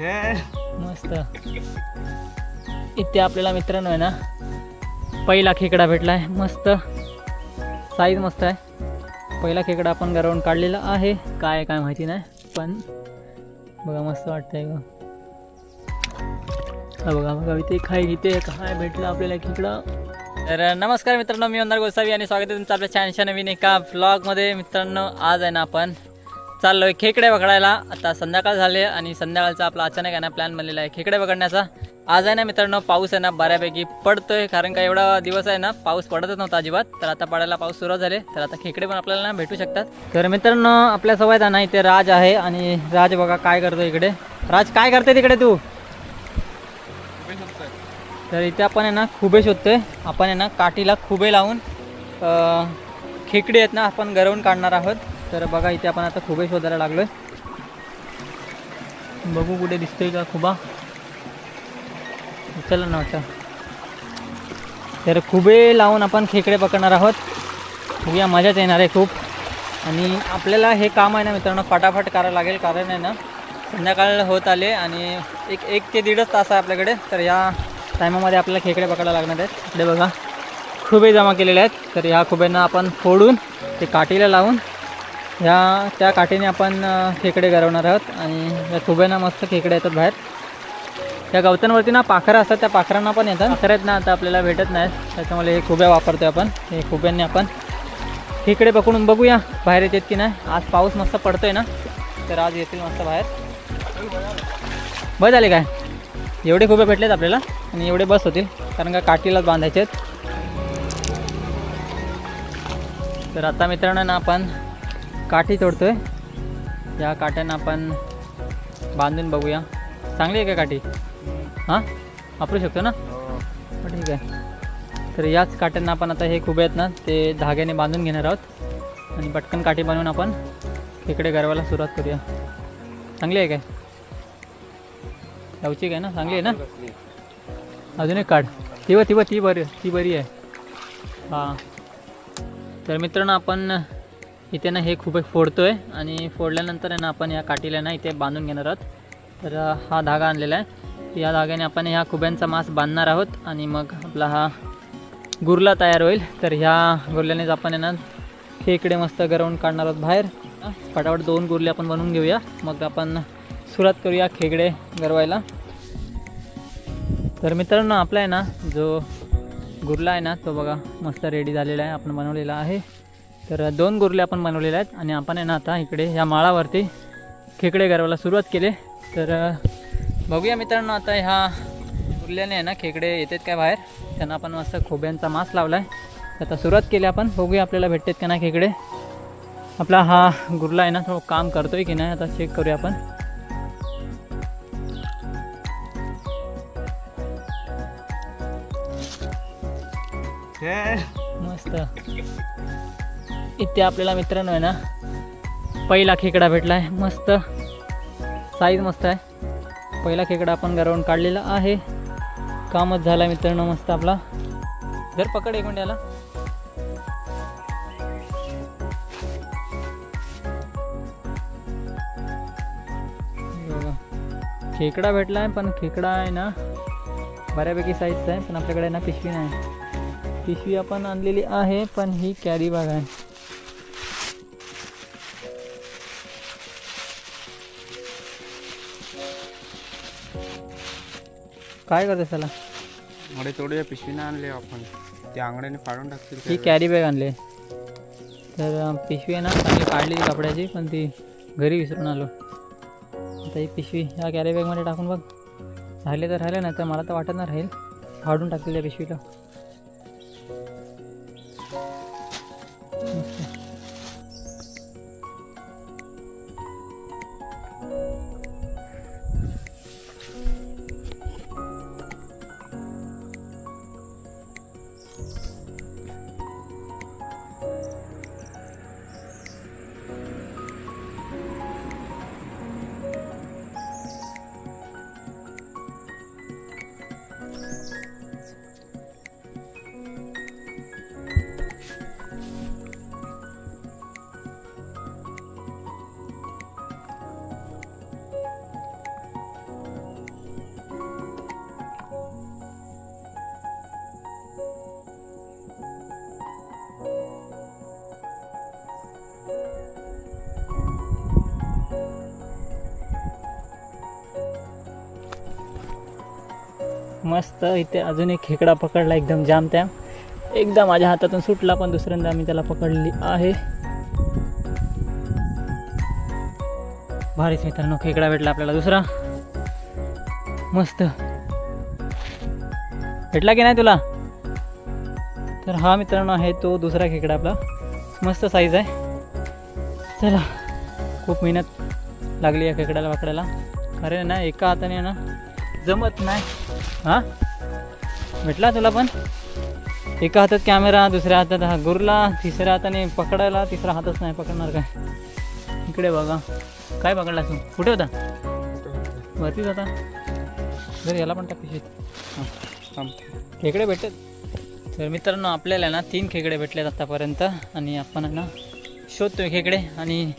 मस्त. इथे आपल्याला मित्रांनो आहे ना पहिला खेकडा भेटला आहे मस्त. साईज मस्त आहे. पहिला खेकडा आपण गरवून काढलेला आहे. काय काय माहिती नाही पण बघा मस्त वाटतंय ग. बघा बघा इथे काय इथे काय भेटलं आपल्याला खेकडा? तर नमस्कार मित्रांनो मी अंधार गोसावी आणि स्वागत आहे तुमचं आपल्या छानशा नवीन एका ब्लॉगमध्ये मित्रांनो आज आहे ना आपण चाललो आहे खेकडे पकडायला. आता संध्याकाळ झाले आणि संध्याकाळचा आपला अचानक आहे ना प्लॅन बनलेला आहे खेकडे पकडण्याचा. आज आहे ना मित्रांनो पाऊस आहे ना बऱ्यापैकी पडतोय कारण का एवढा दिवस आहे ना पाऊस पडतच नव्हता अजिबात. तर आता पडायला पाऊस सुरुवात झाले तर आता खेकडे पण आपल्याला ना भेटू शकतात. तर मित्रांनो आपल्यासोबत आहे ना इथे राज आहे आणि राज बघा काय करतो इकडे. राज काय करते तिकडे तू? तर इथे आपण आहे ना खुबे शोधतोय. आपण आहे ना काठीला खुबे लावून खेकडे आहेत ना आपण गरवून काढणार आहोत. तर बघा इथे आपण आता खुबे शोधायला लागलोय. बघू कुठे दिसतोय का खुबा. चला ना अच्छा तर खुबे लावून आपण खेकडे पकडणार आहोत. बघूया मजाच येणार आहे खूप. आणि आपल्याला हे काम आहे ना मित्रांनो फटाफट करायला लागेल कारण आहे ना संध्याकाळ होत आले आणि एक एक ते दीडच तास आहे आपल्याकडे. तर या टायमामध्ये आपल्याला खेकडे पकडायला लागणार आहेत. इकडे बघा खुबे जमा केलेले आहेत. तर ह्या खुब्यांना आपण फोडून ते काठीला लावून ह्या त्या काठीने आपण खेकडे गरवणार आहोत आणि या खुब्यांना मस्त खेकडे येतात बाहेर. त्या गवतांवरती ना पाखरं असतात त्या पाखरांना पण येतात. खरंच आहेत ना आता आपल्याला भेटत नाहीत. त्याच्यामुळे हे खुब्या वापरतोय आपण. हे खुब्यांनी आपण खेकडे पकडून बघूया बाहेर येतात की नाही. आज पाऊस मस्त पडतोय ना तर आज येतील मस्त बाहेर. बस झाले काय? एवढे खुबे भेटलेत आपल्याला आणि एवढे बस होतील कारण का काठीलाच बांधायचे आहेत. तर आता मित्रांनो ना आपण काठी तोडतोय. या काट्यांना आपण बांधून बघूया. चांगली आहे का काठी? हां? वापरू शकतो ना? हो, ठीक आहे. तर याच काट्यांना आपण आता हे खुबे आहेत ना ते धाग्याने बांधून घेणार आहोत. आणि पटकन काठी बनवून आपण खेकडे गरवायला सुरुवात करूया. चांगली आहे काय? लवचिक आहे ना? चांगली आहे ना? अजून एक काढ. ती व ती व ती बरी ती बरी आहे. हां. तर मित्रांनो आपण इथे ना हे खूप फोडतो आहे आणि फोडल्यानंतर आहे ना आपण या काठीला ना इथे बांधून घेणार आहोत. तर हा धागा आणलेला आहे. या धाग्याने आपण ह्या खुब्यांचा मांस बांधणार आहोत आणि मग आपला हा गुरला तयार होईल. तर ह्या गुरल्यानेच आपण आहे ना खेकडे मस्त गरवून काढणार आहोत बाहेर. फटाफट दोन गुरले आपण बनवून घेऊया. मग आपण सुरुवात करूया खेकडे गरवायला. तर मित्रांनो आपला आहे ना जो गुरला आहे ना तो बघा मस्त रेडी झालेला आहे. आपण बनवलेला आहे. तर दोन गुरले आपण बनवलेले आहेत आणि आपण आहे ना आता इकडे ह्या माळावरती खेकडे गरवायला सुरुवात केली. तर बघूया मित्रांनो आता ह्या गुरल्याने आहे ना खेकडे येतात काय बाहेर. त्यांना आपण मस्त खोब्यांचा मास लावला आहे आता सुरुवात केली आपण. बघूया आपल्याला भेटतात का नाही खेकडे. आपला हा गुरला आहे ना थोडं काम करतोय की नाही आता चेक करूया आपण. मस्त. इथे आपल्याला मित्रांनो आहे ना पहिला खेकडा भेटला आहे मस्त. साईज मस्त आहे. पहिला खेकडा आपण गरवून काढलेला आहे. कामच झाला मित्रांनो मस्त आपला. जर पकड एक याला. खेकडा भेटला आहे पण खेकडा आहे ना बऱ्यापैकी साईजचा आहे पण आपल्याकडे ना पिशवी नाही. पिशवी आपण आणलेली आहे पण ही कॅरी बॅग आहे. काय करते त्याला मोठे थोडे पिशवीने आणले आपण. ते आंगड्याने फाडून टाकतील ही कॅरी बॅग आणली. तर पिशवी आहे ना चांगली काढली कपड्याची पण ती घरी विसरून आलो. आता ही पिशवी ह्या कॅरी बॅगमध्ये टाकून बघ. राहिले तर राहिले नाही तर मला तर वाटत नाही राहील. फाडून टाकतील त्या पिशवीला. मस्त इथे अजून एक खेकडा पकडला एकदम जाम त्या. एकदा माझ्या हातातून सुटला पण दुसऱ्यांदा मी त्याला पकडली आहे. भारीच मित्रांनो खेकडा भेटला आपल्याला दुसरा. मस्त. भेटला की नाही तुला? तर हा मित्रांनो आहे तो दुसरा खेकडा आपला. मस्त साईज आहे. चला खूप मेहनत लागली या खेकड्याला वाकड्याला अरे ना एका हाताने ना जमत नाही. हां? भेटला तुला पण? एका हातात कॅमेरा दुसऱ्या हातात हा गुरला तिसऱ्या हाताने पकडायला तिसरा हातच नाही पकडणार काय? इकडे बघा. काय पकडला तू? कुठे होता? वरतीच होता? जर याला पण टाक पिशवीत. खेकडे भेटत तर मित्रांनो आपल्याला ना तीन खेकडे भेटलेत आत्तापर्यंत आणि आपण ना शोधतोय खेकडे. आणि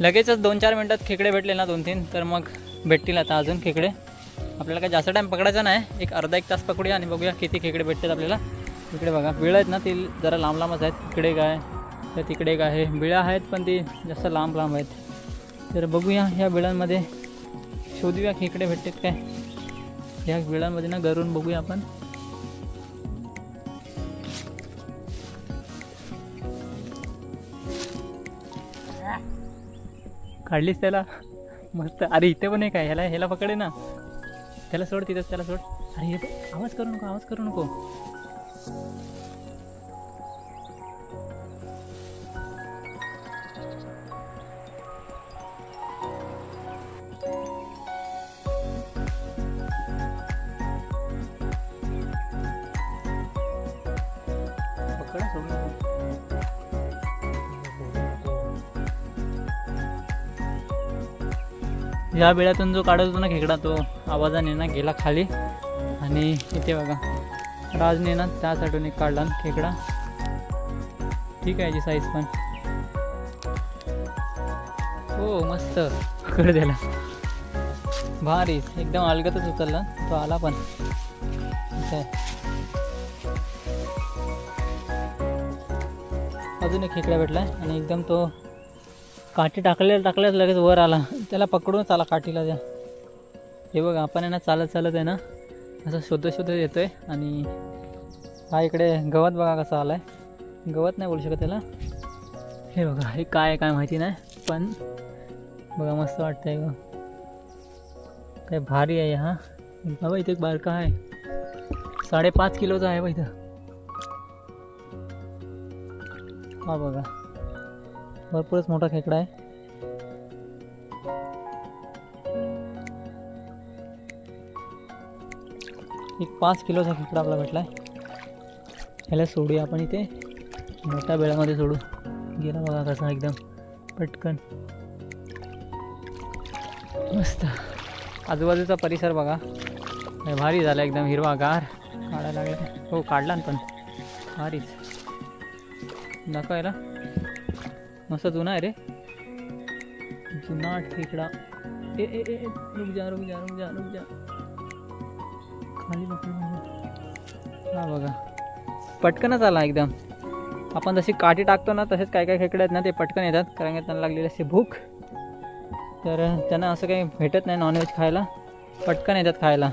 लगेचच दोन चार मिनटात खेकडे भेटले ना दोन तीन. तर मग भेटतील आता अजून खेकडे. आपल्याला काय जास्त टाईम पकडायचा नाही. एक अर्धा एक तास पकडूया आणि बघूया किती खेकडे भेटतात आपल्याला. इकडे बघा बिळं आहेत ना ती जरा लांब लांबच आहेत. इकडे काय तर तिकडे काय आहे. बिळं आहेत पण ती जास्त लांब लांब आहेत. तर बघूया ह्या बिळांमध्ये शोधूया खेकडे भेटतात काय. ह्या बिळांमध्ये ना गरून बघूया आपण. काढलीस त्याला? मस्त. अरे इथे पण एक आहे. ह्याला ह्याला पकडे ना. त्याला सोड तिथंच त्याला सोड. अरे हे बघ, आवाज करू नको आवाज करू नको. पकडा सोडून. ह्या या वेळातून जो काढत होता ना खेकडा तो आवाजाने ना गेला खाली. आणि इथे बघा राजने ना त्यासाठी एक काढला खेकडा. ठीक आहे याची साईज पण. हो मस्त. पकड द्याला भारी. एकदम अलगतच उचलला. तो आला पण. अजून एक खेकडा भेटला आणि एकदम तो काठी टाकले टाकल्याच लगेच वर आला. त्याला पकडूनच आला काठीला त्या हे बघा आपण आहे ना चालत चालत आहे ना असं शोधत शोधत येतोय. आणि हा इकडे गवत बघा कसा आला आहे गवत नाही बोलू शकत त्याला. हे बघा हे काय काय माहिती नाही पण बघा मस्त वाटतंय ग काय भारी आहे हा. बाबा इथे एक बारका आहे. साडेपाच किलोचा आहे बा इथं. हा बघा. भरपूरच मोठा खेकडा आहे. एक पाच किलोचा खेकडा आपला भेटला आहे ह्याला सोडूया आपण इथे. मोठ्या बेळामध्ये सोडू. गेला बघा कसा एकदम पटकन. मस्त. आजूबाजूचा परिसर बघा. भारी झाला एकदम हिरवागार. काढायला लागला. हो काढला ना पण. भारीच. दाखवायला मस्त जुना आहे रे. जुना खेकडा ए ए ए रुक जा रुक जा रुक जा रुक जा. खाली बघा. म्हणजे. हा बघा. पटकनच आला एकदम. आपण जशी काठी टाकतो ना तसेच काय काय खेकडे आहेत ना ते पटकन येतात. कारण की त्यांना लागलेली असते भूक. तर त्यांना असं काही भेटत नाही नॉनव्हेज खायला. पटकन येतात खायला.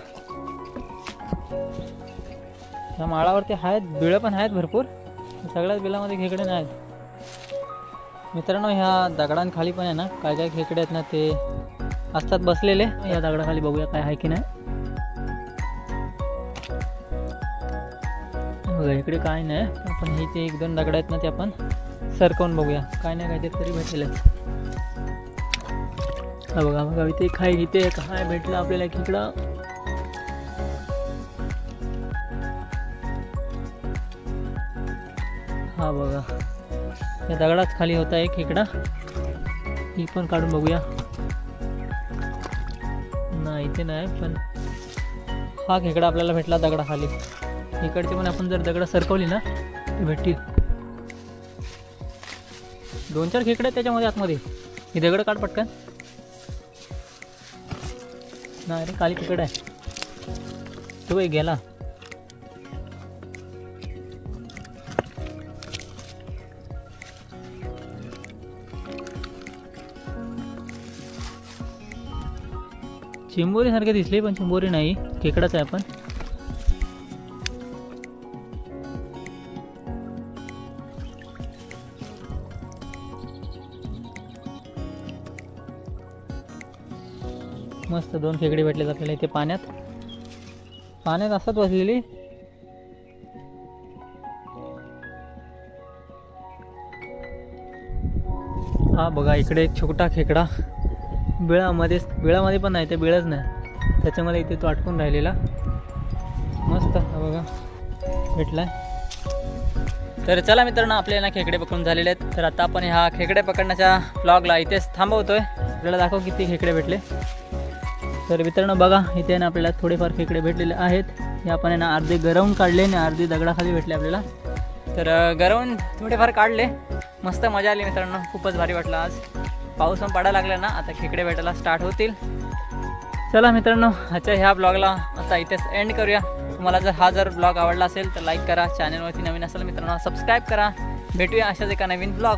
त्या माळावरती आहेत बिळं पण आहेत भरपूर. सगळ्याच बिलामध्ये खेकडे नाही आहेत मित्रांनो ह्या दगडांखाली पण आहे ना काय काय खेकडे आहेत ना ते असतात बसलेले. या दगडाखाली बघूया काय आहे की नाही. बघा इकडे काय नाही. आपण हे ते एक दोन दगड आहेत ना ते आपण सरकवून बघूया. काय नाही काय ते तरी भेटेल हा बघा बघा इथे काय इथे काय भेटलं आपल्याला खेकडा हा बघा. या दगडाच खाली होता एक खेकडा. ही पण काढून बघूया. नाही इथे नाही पण हा खेकडा आपल्याला भेटला दगडाखाली. इकडचे पण आपण जर दगड सरकवली ना भेटतील. दोन चार खेकडे आहेत त्याच्यामध्ये आतमध्ये. ही दगड काढ पटकन. नाही अरे खाली खेकडा आहे. तो एक गेला. चिंबोरीसारखे दिसले पण चिंबोरी नाही. खेकडाच आहे आपण. मस्त दोन खेकडे भेटले आपल्याला इथे पाण्यात. पाण्यात असतात बसलेली. हा बघा इकडे एक छोटा खेकडा. बिळामध्येच बिळामध्ये पण नाही ते बिळच नाही. त्याच्यामध्ये इथे तो अटकून राहिलेला. मस्त हा बघा. भेटला तर चला मित्रांनो आपल्याला खेकडे पकडून झालेले आहेत. तर आता आपण ह्या खेकडे पकडण्याच्या ब्लॉगला इथेच थांबवतोय. आपल्याला दाखव किती खेकडे भेटले. तर मित्रांनो बघा इथे ना आपल्याला थोडेफार खेकडे भेटलेले आहेत. हे आपण आहे ना अर्धे गरवून काढले आणि अर्धे दगडाखाली भेटले आपल्याला. तर गरवून थोडेफार काढले. मस्त मजा आली मित्रांनो. खूपच भारी वाटलं आज. पाऊस पण पडायला लागला ना आता खेकडे भेटायला स्टार्ट होतील. चला मित्रांनो आजच्या ह्या ब्लॉगला आता इथेच एंड करूया. तुम्हाला जर हा जर ब्लॉग आवडला असेल तर लाईक करा. चॅनलवरती नवीन असेल मित्रांनो सबस्क्राईब करा. भेटूया अशाच एका नवीन ब्लॉग